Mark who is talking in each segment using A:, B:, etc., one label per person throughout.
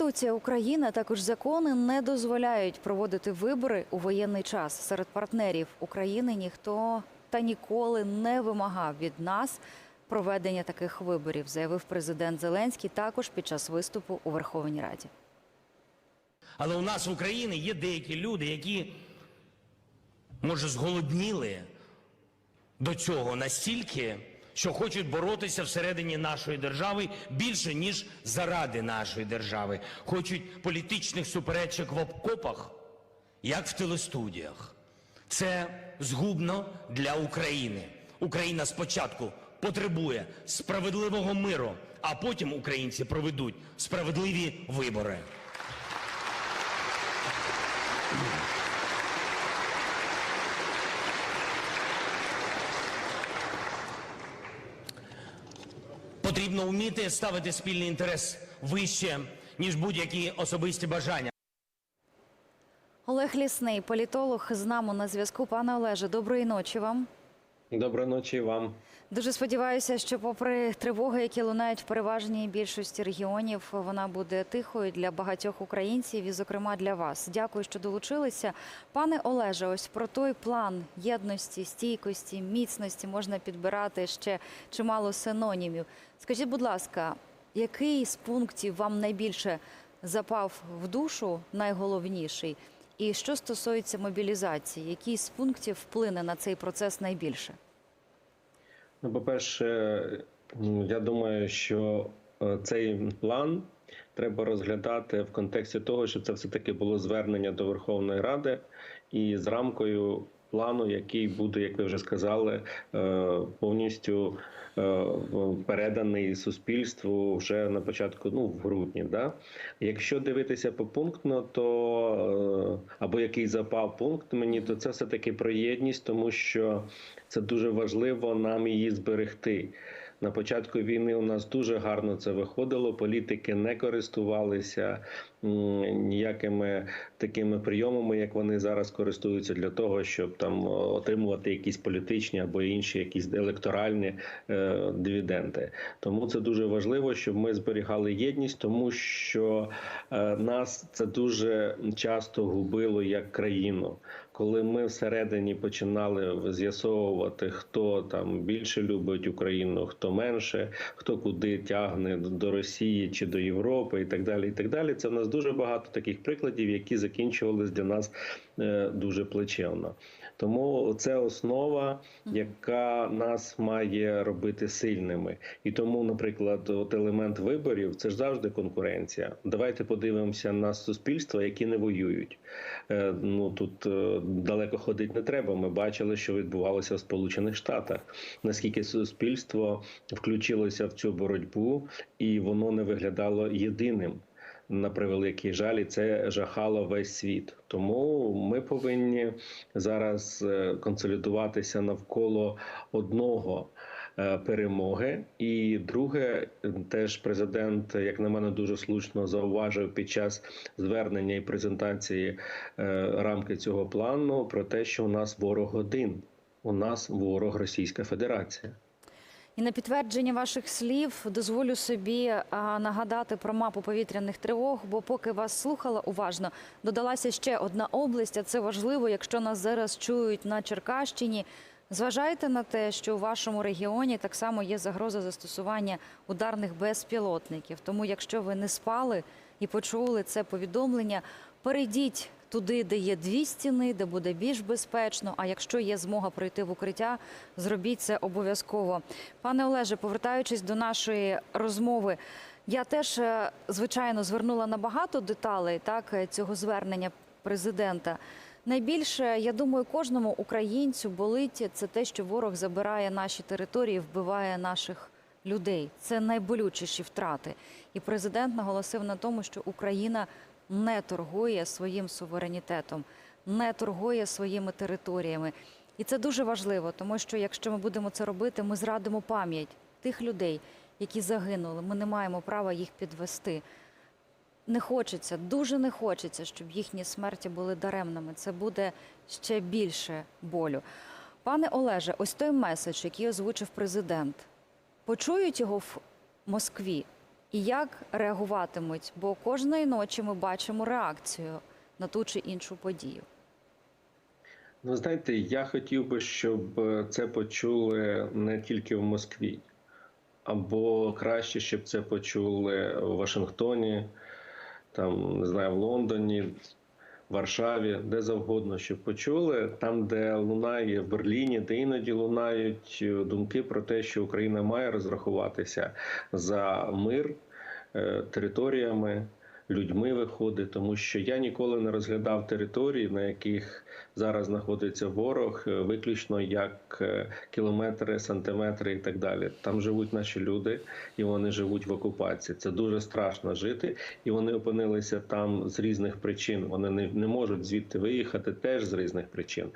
A: Конституція України, також закони не дозволяють проводити вибори у воєнний час. Серед партнерів України ніхто та ніколи не вимагав від нас проведення таких виборів, заявив президент Зеленський також під час виступу у Верховній Раді.
B: Але у нас в Україні є деякі люди, які, може, зголодніли до цього настільки, що хочуть боротися всередині нашої держави більше, ніж заради нашої держави. Хочуть політичних суперечок в обкопах, як в телестудіях. Це згубно для України. Україна спочатку потребує справедливого миру, а потім українці проведуть справедливі вибори. Потрібно вміти ставити спільний інтерес вище, ніж будь-які особисті бажання.
A: Олег Лісний, політолог, з нами на зв'язку. Пане Олеже, доброї ночі вам.
C: Доброї ночі вам.
A: Дуже сподіваюся, що, попри тривоги, які лунають в переважній більшості регіонів, вона буде тихою для багатьох українців, і, зокрема, для вас. Дякую, що долучилися. Пане Олеже, ось про той план єдності, стійкості, міцності можна підбирати ще чимало синонімів. Скажіть, будь ласка, який з пунктів вам найбільше запав в душу, найголовніший? І що стосується мобілізації, який з пунктів вплине на цей процес найбільше?
C: Ну, по-перше, ну, я думаю, що е, цей план треба розглядати в контексті того, що це все-таки було звернення до Верховної Ради і з рамкою плану, який буде, як ви вже сказали, е, повністю е, переданий суспільству вже на початку, ну в грудні. Да? Якщо дивитися попунктно, то е, або який запав пункт мені, то це все таки про єдність, тому що це дуже важливо нам її зберегти. На початку війни у нас дуже гарно це виходило. Політики не користувалися ніякими такими прийомами, як вони зараз користуються для того, щоб там отримувати якісь політичні або інші якісь електоральні е, дивіденди. Тому це дуже важливо, щоб ми зберігали єдність, тому що е, нас це дуже часто губило як країну. Коли ми всередині починали з'ясовувати, хто там більше любить Україну, хто менше, хто куди тягне до Росії чи до Європи, і так далі. І так далі. Це в нас дуже багато таких прикладів, які закінчувалися для нас е, дуже плачевно. Тому це основа, яка нас має робити сильними. І тому, наприклад, от елемент виборів це ж завжди конкуренція. Давайте подивимося на суспільства, які не воюють. Е, Ну тут е, далеко ходити не треба. Ми бачили, що відбувалося в Сполучених Штатах. Наскільки суспільство включилося в цю боротьбу, і воно не виглядало єдиним. На превеликий жаль, і це жахало весь світ. Тому ми повинні зараз е, консолідуватися навколо одного перемоги. І друге, е, теж президент, як на мене, дуже слушно зауважив під час звернення і презентації е, рамки цього плану про те, що у нас ворог один. У нас ворог Російська Федерація.
A: І на підтвердження ваших слів дозволю собі а, нагадати про мапу повітряних тривог, бо поки вас слухала уважно, додалася ще одна область. А це важливо, якщо нас зараз чують на Черкащині. Зважайте на те, що у вашому регіоні так само є загроза застосування ударних безпілотників. Тому, якщо ви не спали і почули це повідомлення, перейдіть туди, де є дві стіни, де буде більш безпечно. А якщо є змога пройти в укриття, зробіть це обов'язково. Пане Олеже, повертаючись до нашої розмови, я теж е, звичайно звернула на багато деталей так е, цього звернення президента. Найбільше, я думаю, кожному українцю болить це те, що ворог забирає наші території, вбиває наших людей. Це найболючіші втрати. І президент наголосив на тому, що Україна не торгує своїм суверенітетом, не торгує своїми територіями. І це дуже важливо, тому що якщо ми будемо це робити, ми зрадимо пам'ять тих людей, які загинули. Ми не маємо права їх підвести. Не хочеться, дуже не хочеться, щоб їхні смерті були даремними. Це буде ще більше болю. Пане Олеже, ось той меседж, який озвучив президент, почують його в Москві. І як реагуватимуть? Бо кожної ночі ми бачимо реакцію на ту чи іншу подію.
C: Ну, знаєте, я хотів би, щоб е, це почули не тільки в Москві, або краще, щоб це почули в Вашингтоні, там, не знаю, в Лондоні, Варшаві, де завгодно, щоб почули, там, де лунає в Берліні, де іноді лунають е, думки про те, що Україна має розрахуватися за мир е, територіями. Людьми виходить, тому що я ніколи не розглядав території, на яких зараз знаходиться ворог, е, виключно як е, кілометри, сантиметри і так далі. Там живуть наші люди, і вони живуть в окупації. Це дуже страшно жити, і вони опинилися там з різних причин. Вони не, не можуть звідти виїхати теж з різних причин.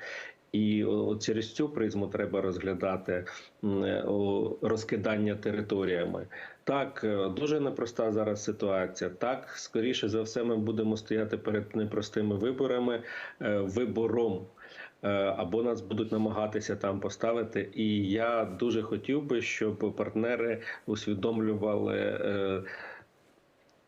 C: І о, через цю призму треба розглядати е, розкидання територіями. Так, е, дуже непроста зараз ситуація. Так, скоріше за все, ми будемо стояти перед непростими виборами, е, вибором. Е, Або нас будуть намагатися там поставити, і я дуже хотів би, щоб партнери усвідомлювали,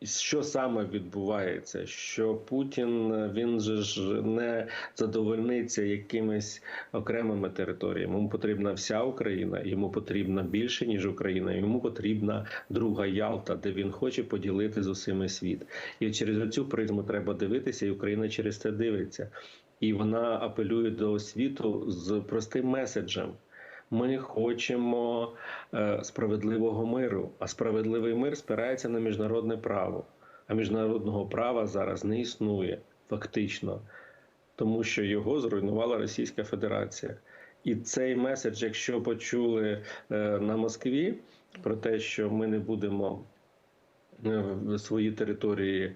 C: що саме відбувається. Що Путін він же ж не задовольниться якимись окремими територіями. Йому потрібна вся Україна, йому потрібна більше ніж Україна. Йому потрібна друга Ялта, де він хоче поділити з усіми світ. І через цю призму треба дивитися, і Україна через це дивиться. І вона апелює до світу з простим меседжем. Ми хочемо е, справедливого миру, а справедливий мир спирається на міжнародне право. А міжнародного права зараз не існує фактично, тому що його зруйнувала Російська Федерація. І цей меседж, якщо почули е, на Москві про те, що ми не будемо свої території е,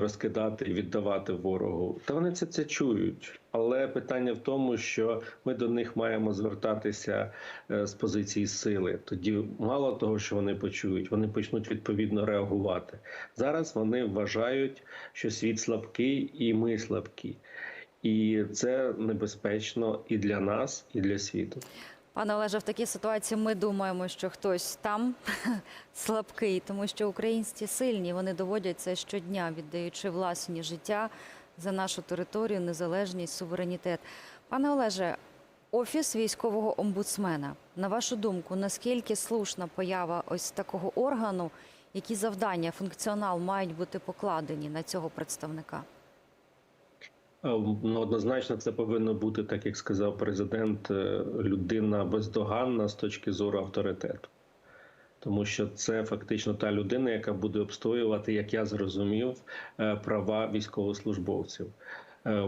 C: розкидати і віддавати ворогу, та вони це, це чують. Але питання в тому, що ми до них маємо звертатися е, з позиції сили. Тоді мало того, що вони почують, вони почнуть відповідно реагувати. Зараз вони вважають, що світ слабкий і ми слабкі. І це небезпечно і для нас, і для світу.
A: Пане Олеже, в такій ситуації ми думаємо, що хтось там слабкий, тому що українці сильні. Вони доводять це щодня, віддаючи власні життя за нашу територію, незалежність, суверенітет. Пане Олеже, офіс військового омбудсмена. На вашу думку, наскільки слушна поява ось такого органу? Які завдання, функціонал мають бути покладені на цього представника?
C: Е, Ну, однозначно, це повинно бути, так як сказав президент, е, людина бездоганна з точки зору авторитету. Тому що це фактично та людина, яка буде обстоювати, як я зрозумів, е, права військовослужбовців.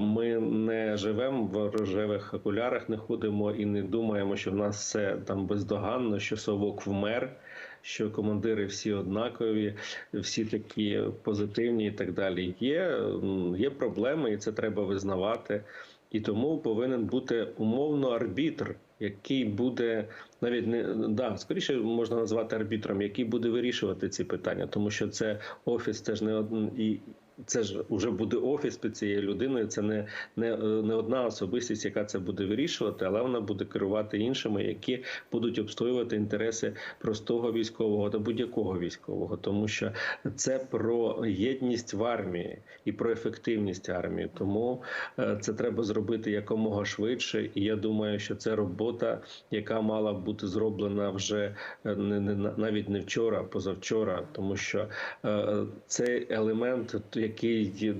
C: Ми не живемо в рожевих окулярах, не ходимо і не думаємо, що в нас все там бездоганно, що совок вмер, що командири всі однакові, всі такі позитивні і так далі. Є, є проблеми, і це треба визнавати. І тому повинен бути умовно арбітр, який буде навіть не да, скоріше можна назвати арбітром, який буде вирішувати ці питання, тому що це офіс, теж не один і. Це ж вже буде офіс під цією людиною. Це не, не, не одна особистість, яка це буде вирішувати, але вона буде керувати іншими, які будуть обстоювати інтереси простого військового та будь-якого військового, тому що це про єдність в армії і про ефективність армії. Тому е, це треба зробити якомога швидше. І я думаю, що це робота, яка мала бути зроблена вже е, не, не навіть не вчора, а позавчора, тому що е, цей елемент, який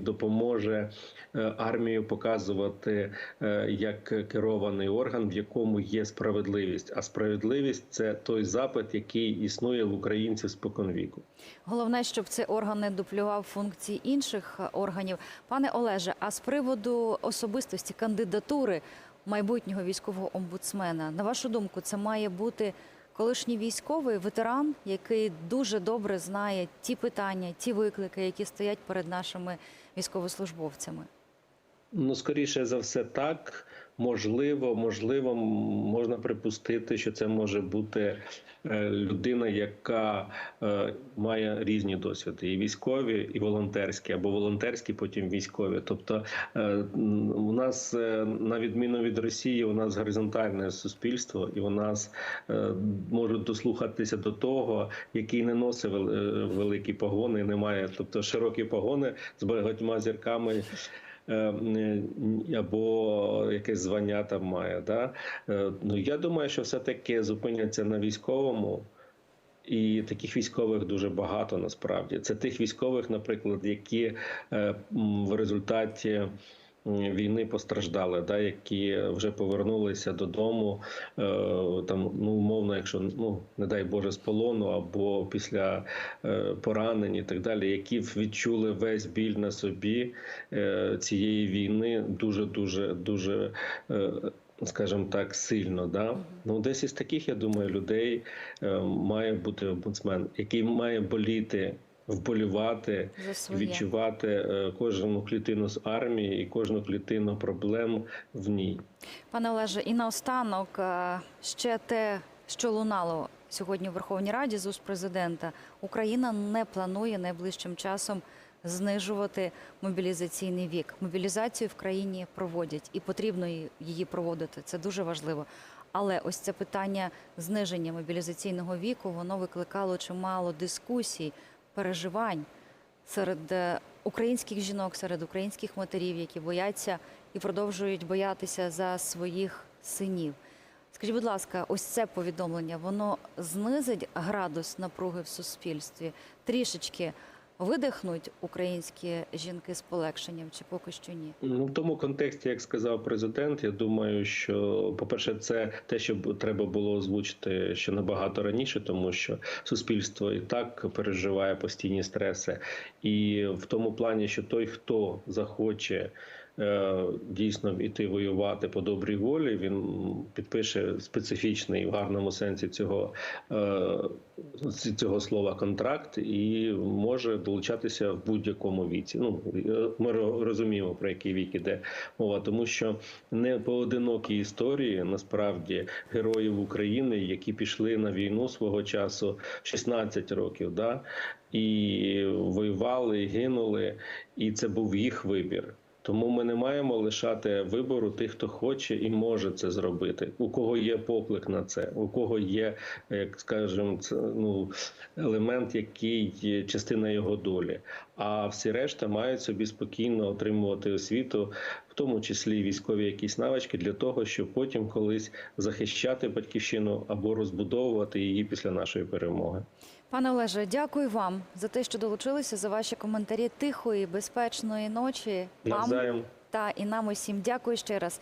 C: допоможе е, армію показувати е, як керований орган, в якому є справедливість. А справедливість це той запит, який існує в українців споконвіку.
A: Головне, щоб цей орган не дуплював функції інших е, органів. Пане Олеже, а з приводу особистості кандидатури майбутнього військового омбудсмена, на вашу думку, це має бути колишній військовий ветеран, який дуже добре знає ті питання, ті виклики, які стоять перед нашими військовослужбовцями.
C: Ну, скоріше за все, так можливо, можливо, можна припустити, що це може бути е, людина, яка е, має різні досвіди: і військові, і волонтерські, або волонтерські, потім військові. Тобто, е, у нас на відміну від Росії, у нас горизонтальне суспільство, і у нас можуть дослухатися до того, який не носить великі погони, і не тобто широкі погони з багатьма зірками. Е, м, Або якесь звання там має. Да? Е, Ну я думаю, що все-таки зупиняться на військовому, і таких військових дуже багато насправді. Це тих військових, наприклад, які е, в результаті війни постраждали, да, які вже повернулися додому, е, там, ну, умовно, якщо ну, не дай Боже, з полону або після е, поранень і так далі, які відчули весь біль на собі е, цієї війни дуже дуже дуже. Е, Скажімо так, сильно, да ну десь із таких, я думаю, людей е, має бути омбудсмен, який має боліти, вболівати, відчувати е, кожну клітину з армії і кожну клітину проблем в ній.
A: Пане Олеже, і наостанок е, ще те, що лунало сьогодні в Верховній Раді з уст президента. Україна не планує найближчим часом знижувати мобілізаційний вік. Мобілізацію в країні проводять і потрібно її проводити. Це дуже важливо. Але ось це питання зниження мобілізаційного віку воно викликало чимало дискусій, переживань серед е, українських жінок, серед українських матерів, які бояться і продовжують боятися за своїх синів. Скажіть, будь ласка, ось це повідомлення воно знизить градус напруги в суспільстві, трішечки видихнуть українські жінки з полегшенням, чи поки що ні?
C: Ну, в тому контексті, як сказав президент, я думаю, що по-перше, це те, що треба було озвучити ще набагато раніше, тому що суспільство і так переживає постійні стреси, і в тому плані, що той, хто захоче. Е, Дійсно йти воювати по добрій волі. Він підпише специфічний в гарному сенсі цього, е, цього слова контракт і може долучатися в будь-якому віці. Ну е, ми розуміємо про який вік іде мова, тому що не поодинокі історії насправді героїв України, які пішли на війну свого часу 16 років, да і воювали, і гинули, і це був їх вибір. Тому ми не маємо лишати вибору тих, хто хоче і може це зробити. У кого є поклик на це, у кого є, як скажемо, ну елемент, який є частина його долі. А всі решта мають собі спокійно отримувати освіту, в тому числі військові якісь навички, для того, щоб потім колись захищати батьківщину або розбудовувати її після нашої перемоги.
A: Пане Олеже, дякую вам за те, що долучилися за ваші коментарі тихої, безпечної ночі. Вам
C: Навзаєм.
A: та і нам усім дякую ще раз.